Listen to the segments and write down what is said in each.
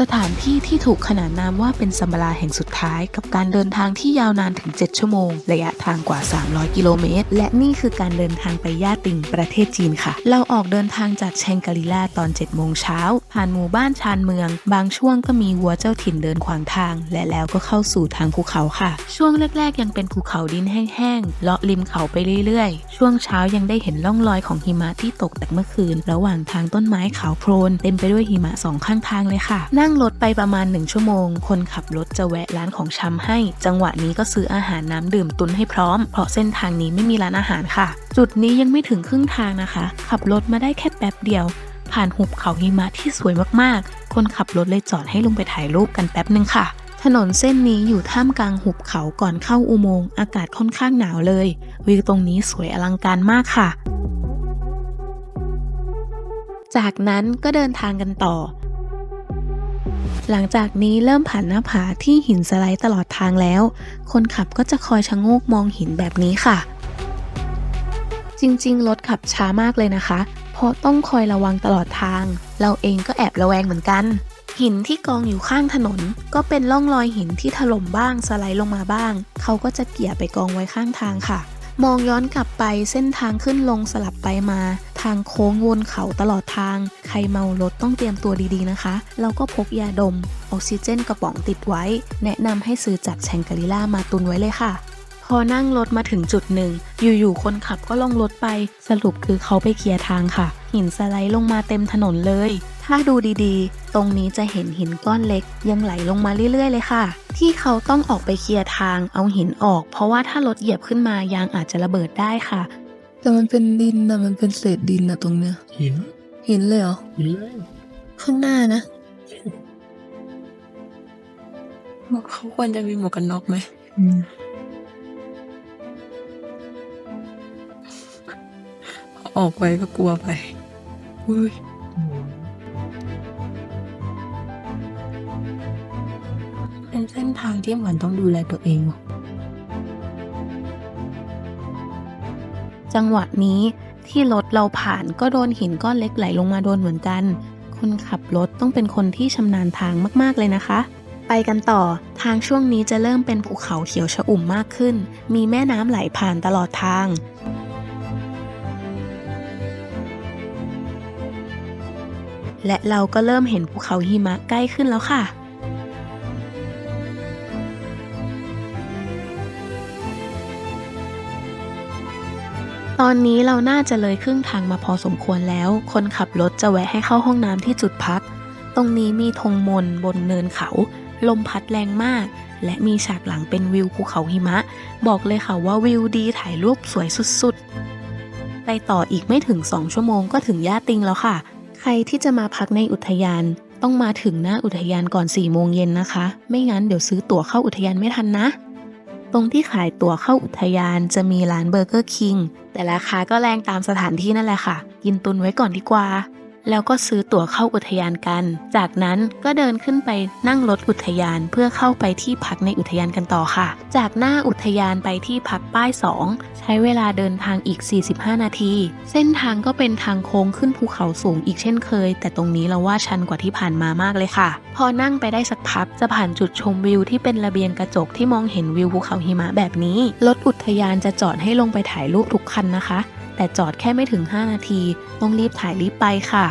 สถานที่ที่ถูกขนานนามว่าเป็นสัมบลาแห่งสุดท้าย กับการเดินทางที่ยาวนานถึง 7 ชั่วโมง ระยะทางกว่า 300 กิโลเมตร และนี่คือการเดินทางไปย่าติงประเทศจีนค่ะ เราออกเดินทางจากแชงกรีลาตอน 7 โมงเช้า ผ่านหมู่บ้านชานเมือง บางช่วงก็มีวัวเจ้าถิ่นเดินขวางทาง และแล้วก็เข้าสู่ทางภูเขาค่ะ ช่วงแรก ๆ ยังเป็นภูเขาดินแห้งๆเลาะริมเขาไปเรื่อยๆ ช่วงเช้ายังได้เห็นร่องรอยของหิมะที่ตกแต่เมื่อคืน ระหว่างทางต้นไม้ขาวโพลนเต็มไปด้วยหิมะสองข้างทางเลยค่ะ นั่งรถไปประมาณ1ชั่วโมง คนขับรถจะแวะร้านของชำให้ จังหวะนี้ก็ซื้ออาหารน้ำดื่มตุนให้พร้อม เพราะเส้นทางนี้ไม่มีร้านอาหารค่ะ จุดนี้ยังไม่ถึงครึ่งทางนะคะ ขับรถมาได้แค่แป๊บเดียว ผ่านหุบเขาหิมะที่สวยมากๆ คนขับรถเลยจอดให้ลงไปถ่ายรูปกันแป๊บหนึ่งค่ะ ถนนเส้นนี้อยู่ท่ามกลางหุบเขาก่อนเข้าอุโมงค์อากาศค่อนข้างหนาวเลย วิวตรงนี้สวยอลังการมากค่ะ จากนั้นก็เดินทางกันต่อ หลังจากนี้เริ่มผ่านหน้าผาที่หินสไลด์ตลอดทางแล้ว คนขับก็จะคอยชะโงกมองหินแบบนี้ค่ะ จริงๆรถขับช้ามากเลยนะคะ เพราะต้องคอยระวังตลอดทาง เราเองก็แอบระแวงเหมือนกัน หินที่กองอยู่ข้างถนน ก็เป็นร่องรอยหินที่ถล่มบ้างสไลด์ลงมาบ้าง เขาก็จะเกี่ยไปกองไว้ข้างทางค่ะ มองย้อนกลับไปเส้นทางขึ้นลงสลับไปมา ทางโค้งวนเขาตลอดทาง ใครเมารถต้องเตรียมตัวดีๆนะคะเราก็พกยาดม ออกซิเจนกระป๋องติดไว้ แนะนำให้ซื้อจากแชงกรีล่ามาตุนไว้เลยค่ะ อนั่งรถมาถึงจุดหนึ่ง อยู่ๆ คนขับก็ลงรถไป สรุปคือเขาไปเคลียร์ทางค่ะ หินสไลด์ลงมาเต็มถนนเลย ถ้าดูดีๆ ตรงนี้จะเห็นหินก้อนเล็ก ยังไหลลงมาเรื่อยๆ เลยค่ะ ที่เขาต้องออกไปเคลียร์ทางเอาหินออก เพราะว่าถ้ารถเหยียบขึ้นมายางอาจจะระเบิดได้ค่ะ แต่มันเป็นดินนะมันเป็นเศษดินนะตรงเนี้ย หินเห็นเลยเหรอ หินเลย ข้างหน้านะเขาควรจะมีหมวกกันน็อกไหม ออกไปก็กลัวไปอุ้ยเป็นเส้นทางที่เหมือนต้องดูแลตัวเอง จังหวะนี้ที่รถเราผ่านก็โดนหินก้อนเล็กไหลลงมาโดนเหมือนกัน คนขับรถต้องเป็นคนที่ชำนาญทางมากๆเลยนะคะ ไปกันต่อ ทางช่วงนี้จะเริ่มเป็นภูเขาเขียวชอุ่มมากขึ้น มีแม่น้ำไหลผ่านตลอดทาง และเราก็เริ่มเห็นภูเขาหิมะใกล้ขึ้นแล้วค่ะ ตอนนี้เราน่าจะเลยครึ่งทางมาพอสมควรแล้ว คนขับรถจะแวะให้เข้าห้องน้ำที่จุดพัก ตรงนี้มีธงมนบนเนินเขา ลมพัดแรงมาก และมีฉากหลังเป็นวิวภูเขาหิมะ บอกเลยค่ะว่าวิวดีถ่ายรูปสวยสุดๆ ไปต่ออีกไม่ถึง 2 ชั่วโมงก็ถึงย่าติงแล้วค่ะ ใครที่จะมาพักในอุทยาน ต้องมาถึงหน้าอุทยานก่อน4โมงเย็นนะคะ ไม่งั้นเดี๋ยวซื้อตั๋วเข้าอุทยานไม่ทันนะ ตรงที่ขายตั๋วเข้าอุทยานจะมีร้านเบอร์เกอร์คิงแต่ราคาก็แรงตามสถานที่นั่นแหละค่ะ กินตุนไว้ก่อนดีกว่า แล้วก็ซื้อตั๋วเข้าอุทยานกัน จากนั้นก็เดินขึ้นไปนั่งรถอุทยานเพื่อเข้าไปที่พักในอุทยานกันต่อค่ะ จากหน้าอุทยานไปที่พักป้าย 2 ใช้เวลาเดินทางอีก 45 นาที เส้นทางก็เป็นทางโค้งขึ้นภูเขาสูงอีกเช่นเคย แต่ตรงนี้เราว่าชันกว่าที่ผ่านมามากเลยค่ะ พอนั่งไปได้สักพักจะผ่านจุดชมวิวที่เป็นระเบียงกระจกที่มองเห็นวิวภูเขาหิมะแบบนี้รถอุทยานจะจอดให้ลงไปถ่ายรูปทุกคันนะคะ แต่จอดแค่ไม่ถึง 5 นาที ต้องรีบถ่ายรีบไปค่ะ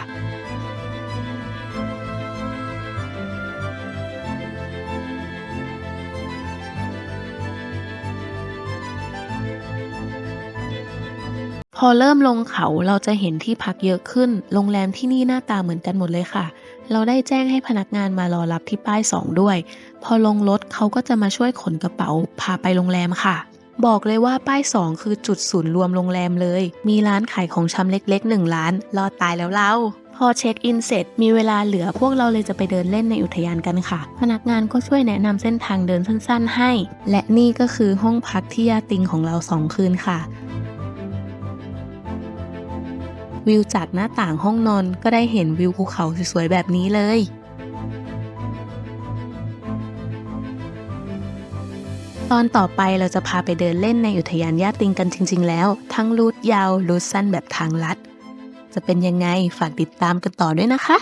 พอเริ่มลงเขาเราจะเห็นที่พักเยอะขึ้น โรงแรมที่นี่หน้าตาเหมือนกันหมดเลยค่ะ เราได้แจ้งให้พนักงานมารอรับที่ป้าย 2 ด้วย พอลงรถเขาก็จะมาช่วยขนกระเป๋าพาไปโรงแรมค่ะ บอกเลยว่าป้าย 2 คือจุดศูนย์รวมโรงแรมเลย มีร้านขายของชำเล็กๆ 1 ร้าน รอดตายแล้วเราพอเช็คอินเสร็จ มีเวลาเหลือพวกเราเลยจะไปเดินเล่นในอุทยานกันค่ะ พนักงานก็ช่วยแนะนำเส้นทางเดินสั้น ๆ ให้ และนี่ก็คือห้องพักที่ยาติงของเราสองคืนค่ะวิวจากหน้าต่างห้องนอนก็ได้เห็นวิวภูเขาสวยๆแบบนี้เลย ตอนต่อไปเราจะพาไปเดินเล่นในอุทยานย่าติงกันจริง ๆ แล้ว ทั้งรูทยาวรูทสั้นแบบทางลัด จะเป็นยังไงฝากติดตามกันต่อด้วยนะคะ